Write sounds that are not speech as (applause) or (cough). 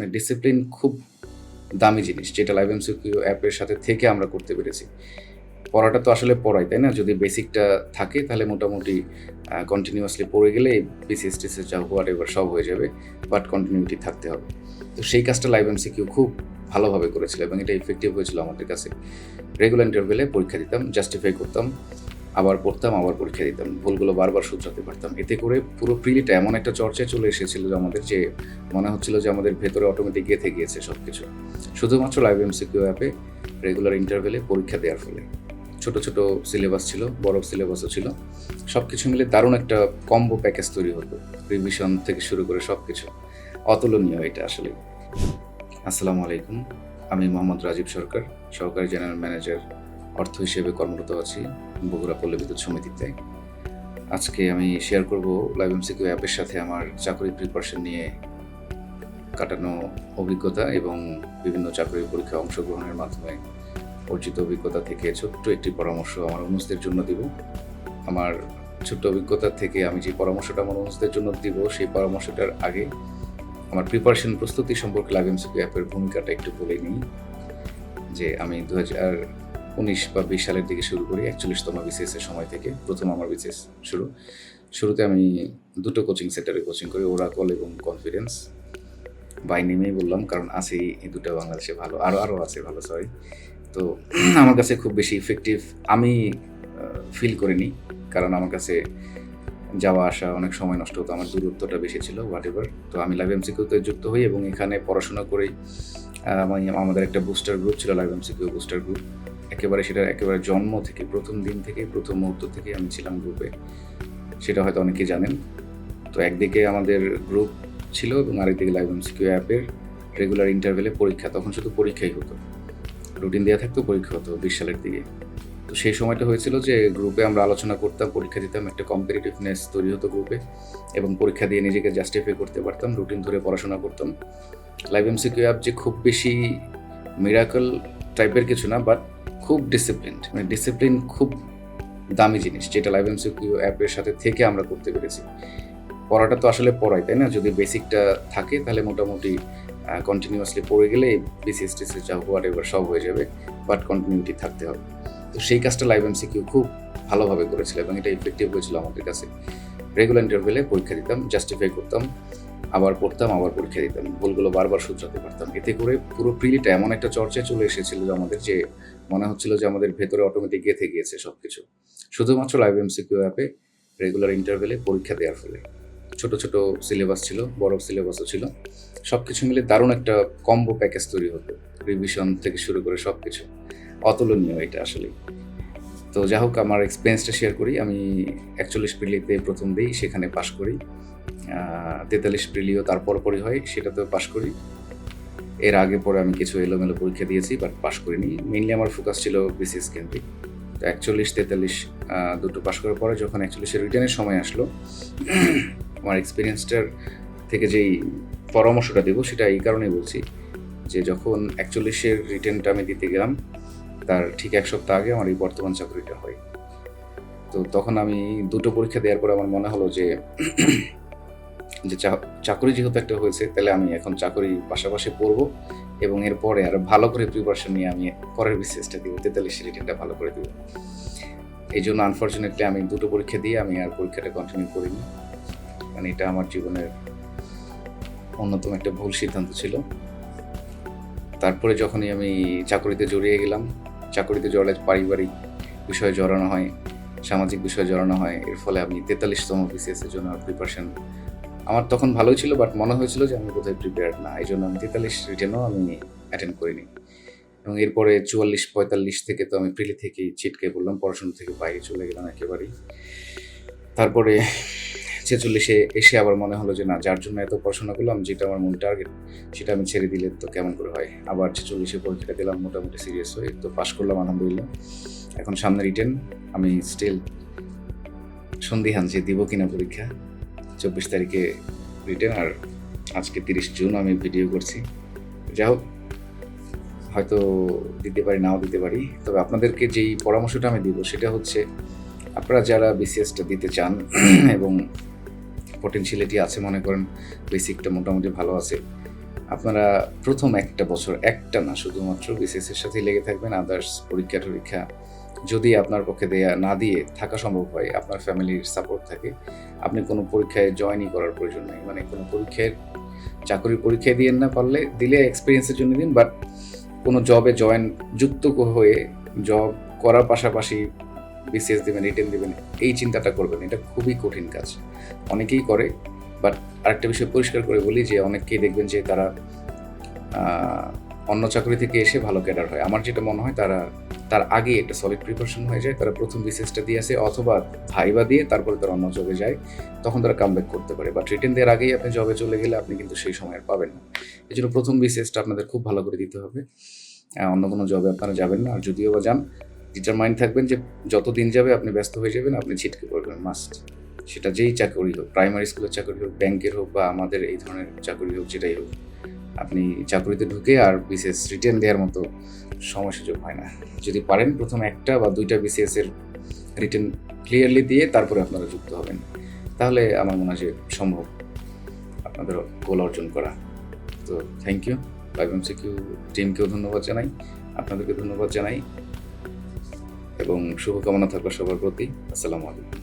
মানে ডিসিপ্লিন খুব দামি জিনিস, যেটা লাইভ এমসিকিউ অ্যাপের সাথে থেকে আমরা করতে পেরেছি। পড়াটা তো আসলে পড়াই, তাই না? যদি বেসিকটা থাকে, তাহলে মোটামুটি কন্টিনিউয়াসলি পড়ে গেলে বিসিএস টিসিএস যা হোয়াট এভার সব হয়ে যাবে বাট কন্টিনিউটি থাকতে হবে। তো সেই কাজটা লাইভ এমসিকিউ খুব ভালোভাবে করেছিল এবং এটা ইফেক্টিভ হয়েছিল আমাদের কাছে। রেগুলার ইন্টারভেলে পরীক্ষা দিতাম জাস্টিফাই করতাম। আবার পড়তাম, আবার পরীক্ষা দিতাম। ভুলগুলো বারবার শুধরাতে পারতাম। এতে করে পুরো প্রিলিটা এমন একটা চর্চায় চলে এসেছিল যে আমাদের যে, মনে হচ্ছিল যে আমাদের ভেতরে অটোমেটিক গেঁথে গিয়েছে সব কিছু শুধুমাত্র লাইভ এমসিকিউ অ্যাপে রেগুলার ইন্টারভেলে পরীক্ষা দেওয়ার ফলে। ছোট ছোট সিলেবাস ছিল, বড় সিলেবাসও ছিল। সব কিছু মিলে দারুণ একটা কম্বো প্যাকেজ তৈরি হতো রিভিশন থেকে শুরু করে সব কিছু অতুলনীয় এটা আসলে। আসসালামু আলাইকুম। আমি মোহাম্মদ রাজীব সরকার, সহকারী জেনারেল ম্যানেজার অর্থ হিসেবে কর্মরত আছি বগুড়া পল্লী বিদ্যুৎ সমিতিতে আজকে আমি শেয়ার করব লাইভ এমসিকিউ অ্যাপের সাথে আমার চাকরি প্রিপারেশন নিয়ে কাটানো অভিজ্ঞতা এবং বিভিন্ন চাকরির পরীক্ষায় অংশগ্রহণের মাধ্যমে অর্জিত অভিজ্ঞতা থেকে ছোট্ট একটি পরামর্শ আমার অনুষদের জন্য দিব। আমার ছোট্ট অভিজ্ঞতা থেকে আমি যে পরামর্শটা আমার অনুষদের জন্য দিব, সেই পরামর্শটার আগে আমার প্রিপারেশন প্রস্তুতি সম্পর্কে লাইভ এমসিকিউ অ্যাপের ভূমিকাটা একটু বলে নিই। যে আমি দু হাজার উনিশ বা বিশ সালের দিকে শুরু করি, একচল্লিশতম বিসিএস এর সময় থেকে প্রথম আমার বিসিএস শুরু। শুরুতে আমি দুটো কোচিং সেন্টারে কোচিং করি ওরাকল এবং কনফিডেন্স বাই নেমেই বললাম, কারণ আছেই এই দুটো বাংলাদেশে ভালো আরও আরও আছে ভালো সরি তো (clears throat) আমার কাছে খুব বেশি ইফেক্টিভ আমি ফিল করিনি, কারণ আমার কাছে যাওয়া, আসা অনেক সময় নষ্ট হতো, আমার দূরত্বটা বেশি ছিল হোয়াট এভার তো আমি লাইভ এমসিকিউতে যুক্ত হই এবং এখানে পড়াশোনা করেই আমি, আমাদের একটা বুস্টার গ্রুপ ছিল লাইভ এমসিকিউ বুস্টার গ্রুপ একেবারে সেটা একেবারে জন্ম থেকে, প্রথম দিন থেকে প্রথম মুহূর্ত থেকে আমি ছিলাম গ্রুপে সেটা হয়তো অনেকেই জানেন। তো একদিকে আমাদের গ্রুপ ছিল এবং আরেকদিকে লাইভ এমসিকিউ অ্যাপের রেগুলার ইন্টারভেলে পরীক্ষা, তখন শুধু পরীক্ষাই হতো। রুটিন দেওয়া থাকতো পরীক্ষা হতো বিশ সালের দিকে। তো সেই সময়টা হয়েছিল যে গ্রুপে আমরা আলোচনা করতাম, পরীক্ষা দিতাম, একটা কম্পিটিটিভনেস তৈরি হতো গ্রুপে এবং পরীক্ষা দিয়ে নিজেকে জাস্টিফাই করতে পারতাম রুটিন ধরে পড়াশোনা করতাম। লাইভ এমসিকিউ অ্যাপ যে খুব বেশি মিরাকল টাইপের কিছু না বাট খুব ডিসিপ্লিনড মানে ডিসিপ্লিন খুব দামি জিনিস, যেটা লাইভ এমসিকিউ অ্যাপের সাথে থেকে আমরা করতে পেরেছি। পড়াটা তো আসলে পড়াই, তাই না? যদি বেসিকটা থাকে, তাহলে মোটামুটি কন্টিনিউয়াসলি পড়ে গেলে বিসিএস টিসিএস যা হোয়াট এভার সব হয়ে যাবে বাট কন্টিনিউটি থাকতে হবে। তো সেই কাজটা লাইভ এমসিকিউ খুব ভালোভাবে করেছিল এবং এটা ইফেক্টিভ হয়েছিল আমাদের কাছে। রেগুলার ইন্টারভেলে পরীক্ষা দিতাম জাস্টিফাই করতাম, আবার পড়তাম, আবার পরীক্ষা দিতাম। ভুলগুলো বারবার শুধরাতে পারতাম। এতে করে পুরো প্রিলিটা এমন একটা চর্চায় চলে এসেছিল আমাদের যে মনে হচ্ছিল যে আমাদের ভেতরে অটোমেটিক গেঁথে গিয়েছে সব কিছু শুধুমাত্র লাইভ এমসিকিউ অ্যাপে রেগুলার ইন্টারভেলে পরীক্ষা দেওয়ার ফলে। ছোট ছোট সিলেবাস ছিল, বড় সিলেবাসও ছিল। সব কিছু মিলে দারুণ একটা কম্বো প্যাকেজ তৈরি হতো রিভিশন থেকে শুরু করে সব কিছু অতুলনীয় এটা আসলে। তো যা হোক, আমার এক্সপিরিয়েন্সটা শেয়ার করি। আমি একচল্লিশ প্রিলিতে প্রথম দিই, সেখানে পাশ করি। তেতাল্লিশ প্রিলিও তারপর পরই হয়, সেটাতেও পাশ করি। এর আগে পরে আমি কিছু এলোমেলো পরীক্ষা দিয়েছি বাট পাশ করিনি। মেইনলি আমার ফোকাস ছিল বিসিএস কেন্দ্রিক তো একচল্লিশ, তেতাল্লিশ দুটো পাশ করার পরে যখন একচল্লিশের রিটার্নের সময় আসলো, (clears throat) আমার এক্সপিরিয়েন্সটার থেকে যেই পরামর্শটা দেবো, সেটা এই কারণেই বলছি যে যখন একচল্লিশের রিটার্নটা আমি দিতে গেলাম, তার ঠিক এক সপ্তাহ আগে আমার এই বর্তমান চাকরিটা হয়। তো তখন আমি দুটো পরীক্ষা দেওয়ার পরে আমার মনে হলো যে যে চাকরি যেহেতু একটা হয়েছে, তাহলে আমি এখন চাকরি পাশাপাশি পড়ব এবং এরপরে আর ভালো করে প্রিপারেশন নিয়ে আমি পরের বিসিএসটা দিব, তেতাল্লিশ রিটার্নটা ভালো করে দিব। এই জন্য আনফর্চুনেটলি আমি দুটো পরীক্ষা দিয়ে আমি আর পরীক্ষাটা কন্টিনিউ করিনি। মানে এটা আমার জীবনের অন্যতম একটা ভুল সিদ্ধান্ত ছিল। তারপরে যখনই আমি চাকরিতে জড়িয়ে গেলাম, চাকরিতে জড়ালে পারিবারিক বিষয়ে জড়ানো হয়, সামাজিক বিষয়ে জড়ানো হয়, এর ফলে আমি তেতাল্লিশতম বিসিএস এর জন্য প্রিপারেশন আমার তখন ভালোই ছিল বাট মনে হয়েছিল যে আমি বোধহয় প্রিপেয়ার্ড না। এই জন্য আমি তেতাল্লিশ রিটেনও আমি অ্যাটেন্ড করিনি। এবং এরপরে চুয়াল্লিশ, পঁয়তাল্লিশ থেকে তো আমি প্রিলি থেকেই ছিটকে পড়লাম, পড়াশোনা থেকে বাইরে চলে গেলাম একেবারেই। তারপরে ছেচল্লিশে এসে আবার মনে হলো যে না, যার জন্য এত পড়াশোনা করলাম, যেটা আমার মূল টার্গেট সেটা আমি ছেড়ে দিলে তো কেমন করে হয়? আবার ছেচল্লিশে পরীক্ষাটা দিলাম, মোটামুটি সিরিয়াস হয়ে তো পাশ করলাম, আলহামদুলিল্লাহ। এখন সামনে রিটেন আমি স্টিল সন্দিহান যে দিব কিনা পরীক্ষা চব্বিশ তারিখে রিটেন আর আজকে তিরিশ জুন আমি ভিডিও করছি। যাই হোক, হয়তো দিতে পারি, নাও দিতে পারি। তবে আপনাদেরকে যেই পরামর্শটা আমি দিব সেটা হচ্ছে, আপনারা যারা বিসিএসটা দিতে চান (clears throat) এবং পটেনশিয়ালিটি আছে মনে করেন বেসিকটা মোটামুটি ভালো আছে, আপনারা প্রথম একটা বছর, একটা না, শুধুমাত্র বিসিএস এর সাথেই লেগে থাকবেন। আদার্স পরীক্ষা টরীক্ষা যদি আপনার পক্ষে দেয়া না দিয়ে থাকা সম্ভব হয়, আপনার ফ্যামিলির সাপোর্ট থাকে, আপনি কোনো পরীক্ষায় জয়েনই করার প্রয়োজন নেই। মানে কোনো পরীক্ষায় চাকরির পরীক্ষায় দিয়ে না পারলে, দিলে এক্সপিরিয়েন্সের জন্য দিন বাট কোনো জবে জয়েন যুক্ত হয়ে জব করার পাশাপাশি বিসিএস দেবেন রিটেন দেবেন, এই চিন্তাটা করবেন। এটা খুবই কঠিন কাজ। অনেকেই করে বাট আরেকটা বিষয় পরিষ্কার করে বলি যে, অনেককেই দেখবেন যে তারা অন্য চাকরি থেকে এসে ভালো ক্যাডার হয়। আমার যেটা মনে হয়, তারা তার আগে একটা সলিড প্রিপারেশন হয়ে যায়, তারা প্রথম বিসিএসটা দিয়ে আসে অথবা ভাইবা দিয়ে তারপরে তারা অন্য জবে যায়, তখন তারা কামব্যাক করতে পারে। বাট রিটেন দেওয়ার আগেই আপনি জবে চলে গেলে আপনি কিন্তু সেই সময় আর পাবেন না। এই জন্য প্রথম বিসিএসটা আপনাদের খুব ভালো করে দিতে হবে। অন্য কোনো জবে আপনারা যাবেন না। আর যদিও বা যান ডিটারমাইন্ড থাকবেন যে যত দিন যাবে আপনি ব্যস্ত হয়ে যাবেন, আপনি ছিটকে পড়বেন মাস্ট সেটা যেই চাকরি হোক প্রাইমারি স্কুলের চাকরি হোক ব্যাংকের হোক বা আমাদের এই ধরনের চাকরি হোক, যেটাই হোক। আপনি চাকরিতে ঢুকে আর বিশেষ রিটার্ন দেওয়ার মতো সময় সুযোগ হয় না। যদি পারেন প্রথম একটা বা দুইটা বিসিএস এর রিটার্ন ক্লিয়ারলি দিয়ে তারপরে আপনারা যুক্ত হবেন। তাহলে আমার মনে হয় সম্ভব আপনাদের গোল অর্জন করা। তো thank you M C Q টিমকেও ধন্যবাদ জানাই। আপনাদেরকে ধন্যবাদ জানাই। এবং শুভকামনা থাকল সবার প্রতি। আসসালামু আলাইকুম।